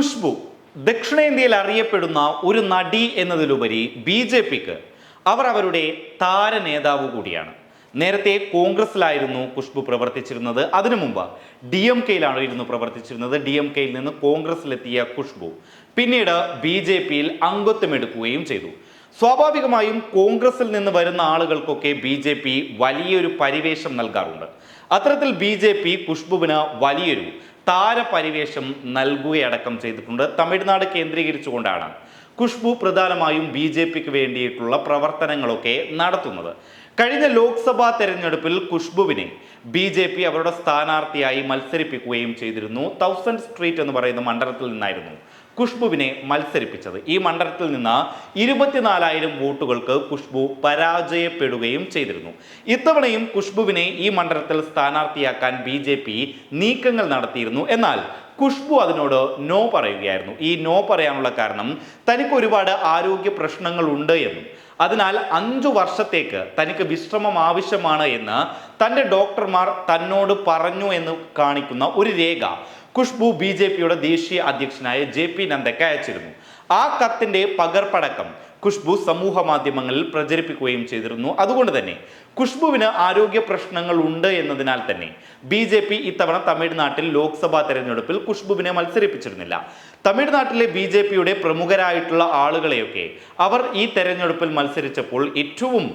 ഖുഷ്ബു ദക്ഷിണേന്ത്യയിൽ അറിയപ്പെടുന്ന ഒരു നടി എന്നതിലുപരി ബി ജെ പിക്ക് അവർ അവരുടെ താര നേതാവ് കൂടിയാണ്. നേരത്തെ കോൺഗ്രസിലായിരുന്നു ഖുഷ്ബു പ്രവർത്തിച്ചിരുന്നത്. അതിനു മുമ്പ് ഡി എം കെയിലാണ് ഇരുന്ന് പ്രവർത്തിച്ചിരുന്നത്. ഡി എം കെയിൽ നിന്ന് കോൺഗ്രസിലെത്തിയ ഖുഷ്ബു പിന്നീട് ബി ജെ പിയിൽ അംഗത്വമെടുക്കുകയും ചെയ്തു. സ്വാഭാവികമായും കോൺഗ്രസിൽ നിന്ന് വരുന്ന ആളുകൾക്കൊക്കെ ബി ജെ പി വലിയൊരു പരിവേഷം നൽകാറുണ്ട്. അത്തരത്തിൽ ബി ജെ പി ഖുഷ്ബുവിന് വലിയൊരു താരപരിവേഷം നൽകുകയടക്കം ചെയ്തിട്ടുണ്ട്. തമിഴ്നാട് കേന്ദ്രീകരിച്ചുകൊണ്ടാണ് ഖുഷ്ബു പ്രധാനമായും ബി ജെ പിക്ക് വേണ്ടിയിട്ടുള്ള പ്രവർത്തനങ്ങളൊക്കെ നടത്തുന്നത്. കഴിഞ്ഞ ലോക്സഭാ തെരഞ്ഞെടുപ്പിൽ ഖുഷ്ബുവിനെ ബി ജെ പി അവരുടെ സ്ഥാനാർത്ഥിയായി മത്സരിപ്പിക്കുകയും ചെയ്തിരുന്നു. തൗസൻഡ് സ്ട്രീറ്റ് എന്ന് പറയുന്ന മണ്ഡലത്തിൽ നിന്നായിരുന്നു. ഖുഷ്ബുവിനെ മത്സരിപ്പിച്ചത്. ഈ മണ്ഡലത്തിൽ നിന്ന് ഇരുപത്തിനാലായിരം വോട്ടുകൾക്ക് ഖുഷ്ബു പരാജയപ്പെടുകയും ചെയ്തിരുന്നു. ഇത്തവണയും ഖുഷ്ബുവിനെ ഈ മണ്ഡലത്തിൽ സ്ഥാനാർത്ഥിയാക്കാൻ ബി നീക്കങ്ങൾ നടത്തിയിരുന്നു. എന്നാൽ ഖുഷ്ബു അതിനോട് നോ പറയുകയായിരുന്നു. ഈ നോ പറയാനുള്ള കാരണം തനിക്ക് ഒരുപാട് ആരോഗ്യ പ്രശ്നങ്ങളുണ്ട് എന്നും. അതിനാൽ അഞ്ചു വർഷത്തേക്ക് തനിക്ക് വിശ്രമം ആവശ്യമാണ് എന്ന് തന്റെ ഡോക്ടർമാർ തന്നോട് പറഞ്ഞു എന്ന് കാണിക്കുന്ന ഒരു രേഖ ഖുഷ്ബു ബി ജെ പിയുടെ ദേശീയ അധ്യക്ഷനായ ജെ പി നന്ദയ്ക്ക് അയച്ചിരുന്നു. ആ കത്തിന്റെ പകർപ്പടക്കം ഖുഷ്ബു സമൂഹ മാധ്യമങ്ങളിൽ പ്രചരിപ്പിക്കുകയും ചെയ്തിരുന്നു. അതുകൊണ്ട് തന്നെ ഖുഷ്ബുവിന് ആരോഗ്യ പ്രശ്നങ്ങൾ ഉണ്ട് എന്നതിനാൽ തന്നെ ബി ജെ പി ഇത്തവണ തമിഴ്നാട്ടിൽ ലോക്സഭാ തെരഞ്ഞെടുപ്പിൽ ഖുഷ്ബുവിനെ മത്സരിപ്പിച്ചിരുന്നില്ല. തമിഴ്നാട്ടിലെ ബി ജെ പിയുടെ പ്രമുഖരായിട്ടുള്ള ആളുകളെയൊക്കെ അവർ ഈ തെരഞ്ഞെടുപ്പിൽ മത്സരിച്ചപ്പോൾ ഏറ്റവും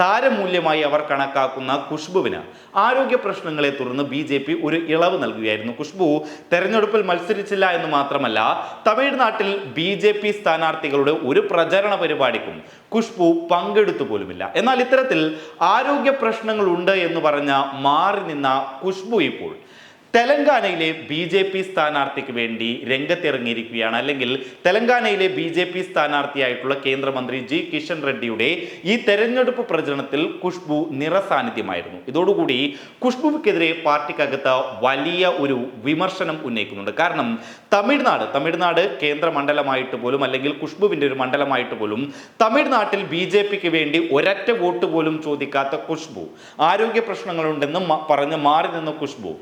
താരമൂല്യമായി അവർ കണക്കാക്കുന്ന ഖുഷ്ബുവിന് ആരോഗ്യ പ്രശ്നങ്ങളെ തുടർന്ന് ബി ജെ പി ഒരു ഇളവ് നൽകുകയായിരുന്നു. ഖുഷ്ബു തെരഞ്ഞെടുപ്പിൽ മത്സരിച്ചില്ല എന്ന് മാത്രമല്ല തമിഴ്നാട്ടിൽ ബി ജെ പി സ്ഥാനാർത്ഥികളുടെ ഒരു പ്രചരണ പരിപാടിക്കും ഖുഷ്ബു പങ്കെടുത്തു പോലുമില്ല. എന്നാൽ ഇത്തരത്തിൽ ആരോഗ്യ പ്രശ്നങ്ങളുണ്ട് എന്ന് പറഞ്ഞ മാറി നിന്ന ഖുഷ്ബു ഇപ്പോൾ തെലങ്കാനയിലെ ബി ജെ പി സ്ഥാനാർത്ഥിക്ക് വേണ്ടി രംഗത്തിറങ്ങിയിരിക്കുകയാണ്. അല്ലെങ്കിൽ തെലങ്കാനയിലെ ബി ജെ പി സ്ഥാനാർത്ഥിയായിട്ടുള്ള കേന്ദ്രമന്ത്രി ജി കിഷൻ റെഡ്ഡിയുടെ ഈ തെരഞ്ഞെടുപ്പ് പ്രചരണത്തിൽ ഖുഷ്ബു നിറസാന്നിധ്യമായിരുന്നു. ഇതോടുകൂടി ഖുഷ്ബുവിക്കെതിരെ പാർട്ടിക്കകത്ത് വലിയ ഒരു വിമർശനം ഉന്നയിക്കുന്നുണ്ട്. കാരണം തമിഴ്നാട് തമിഴ്നാട് കേന്ദ്ര മണ്ഡലമായിട്ട് പോലും അല്ലെങ്കിൽ ഖുഷ്ബുവിന്റെ ഒരു മണ്ഡലമായിട്ട് പോലും തമിഴ്നാട്ടിൽ ബി ജെ പിക്ക് വേണ്ടി ഒരറ്റ വോട്ട് പോലും ചോദിക്കാത്ത ഖുഷ്ബു. ആരോഗ്യ പ്രശ്നങ്ങളുണ്ടെന്ന് പറഞ്ഞ് മാറി നിന്ന ഖുഷ്ബു.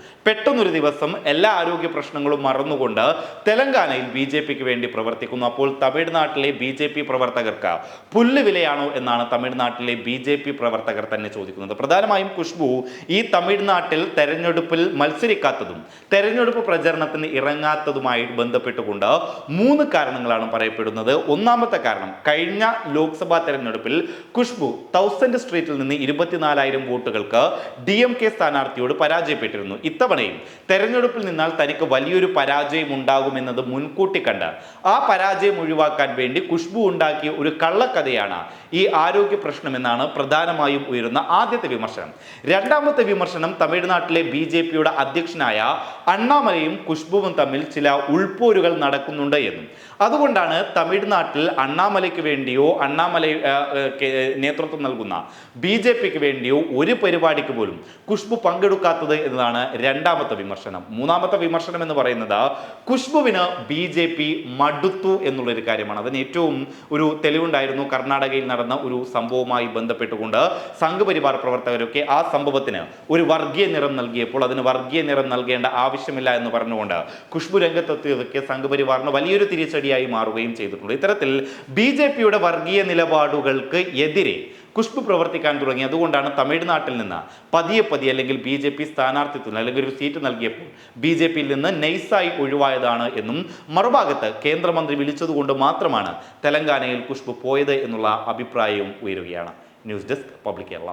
പെട്ടെന്നൊരു ദിവസം എല്ലാ ആരോഗ്യ പ്രശ്നങ്ങളും മറന്നുകൊണ്ട് തെലങ്കാനയിൽ ബി ജെ പിക്ക് വേണ്ടി പ്രവർത്തിക്കുന്നു. അപ്പോൾ തമിഴ്നാട്ടിലെ ബി ജെ പി പ്രവർത്തകർക്ക് പുല്ലുവിലയാണോ എന്നാണ് തമിഴ്നാട്ടിലെ ബി ജെ പി പ്രവർത്തകർ തന്നെ ചോദിക്കുന്നത്. പ്രധാനമായും ഖുഷ്ബു ഈ തമിഴ്നാട്ടിൽ തെരഞ്ഞെടുപ്പിൽ മത്സരിക്കാത്തതും തെരഞ്ഞെടുപ്പ് പ്രചരണത്തിന് ഇറങ്ങാത്തതുമായി ബന്ധപ്പെട്ടുകൊണ്ട് മൂന്ന് കാരണങ്ങളാണ് പറയപ്പെടുന്നത്. ഒന്നാമത്തെ കാരണം കഴിഞ്ഞ ലോക്സഭാ തെരഞ്ഞെടുപ്പിൽ ഖുഷ്ബു തൗസൻഡ് സ്ട്രീറ്റിൽ നിന്ന് ഇരുപത്തിനാലായിരം വോട്ടുകൾക്ക് ഡി എം കെ സ്ഥാനാർത്ഥിയോട് പരാജയപ്പെട്ടിരുന്നു. ഇത്തവണയും തെരഞ്ഞെടുപ്പിൽ നിന്നാൽ തനിക്ക് വലിയൊരു പരാജയം ഉണ്ടാകുമെന്നത് മുൻകൂട്ടി കണ്ട്. ആ പരാജയം ഒഴിവാക്കാൻ വേണ്ടി ഖുഷ്ബു ഉണ്ടാക്കിയ ഒരു കള്ളക്കഥയാണ് ഈ ആരോഗ്യ പ്രശ്നമെന്നാണ് പ്രധാനമായും ഉയരുന്ന ആദ്യത്തെ വിമർശനം. രണ്ടാമത്തെ വിമർശനം തമിഴ്നാട്ടിലെ ബി ജെ പിയുടെ അധ്യക്ഷനായ അണ്ണാമലയും ഖുഷ്ബുവും തമ്മിൽ ചില ഉൾപോരുകൾ നടക്കുന്നുണ്ട് എന്നും. അതുകൊണ്ടാണ് തമിഴ്നാട്ടിൽ അണ്ണാമലയ്ക്ക് വേണ്ടിയോ അണ്ണാമല നേതൃത്വം നൽകുന്ന ബി ജെ പിക്ക് വേണ്ടിയോ ഒരു പരിപാടിക്ക് പോലും ഖുഷ്ബു പങ്കെടുക്കാത്തത് എന്നതാണ് രണ്ടാമത്തെ വിമർശനം. മൂന്നാമത്തെ വിമർശനം എന്ന് പറയുന്നത് ഖുഷ്ബുവിന് ബി ജെ പി മടുത്തു എന്നുള്ളൊരു കാര്യമാണ്. അതിന് ഏറ്റവും ഒരു തെളിവുണ്ടായിരുന്നു കർണാടകയിൽ നടന്ന ഒരു സംഭവവുമായി ബന്ധപ്പെട്ടുകൊണ്ട് സംഘപരിവാർ പ്രവർത്തകരൊക്കെ ആ സംഭവത്തിന് ഒരു വർഗീയ നിറം നൽകിയപ്പോൾ അതിന് വർഗീയ നിറം നൽകേണ്ട ആവശ്യമില്ല എന്ന് പറഞ്ഞുകൊണ്ട് ഖുഷ്ബു രംഗത്തെത്തിയതൊക്കെ സംഘപരിവാറിന് വലിയൊരു തിരിച്ചടിയായി മാറുകയും ചെയ്തിട്ടുണ്ട്. ഇത്തരത്തിൽ ബി ജെ പിയുടെ വർഗീയ നിലപാടുകൾക്ക് എതിരെ ഖുഷ്ബു പ്രവർത്തിക്കാൻ തുടങ്ങി. അതുകൊണ്ടാണ് തമിഴ്നാട്ടിൽ നിന്ന് പതിയെ പതിയെ അല്ലെങ്കിൽ ബി ജെ പി സ്ഥാനാർത്ഥിത്വം അല്ലെങ്കിൽ ഒരു സീറ്റ് നൽകിയപ്പോൾ ബി ജെ പിയിൽ നിന്ന് നൈസായി ഒഴിവായതാണ് എന്നും മറുഭാഗത്ത് കേന്ദ്രമന്ത്രി വിളിച്ചതുകൊണ്ട് മാത്രമാണ് തെലങ്കാനയിൽ ഖുഷ്ബു പോയത് എന്നുള്ള അഭിപ്രായവും ഉയരുകയാണ്. News desk public Kerala.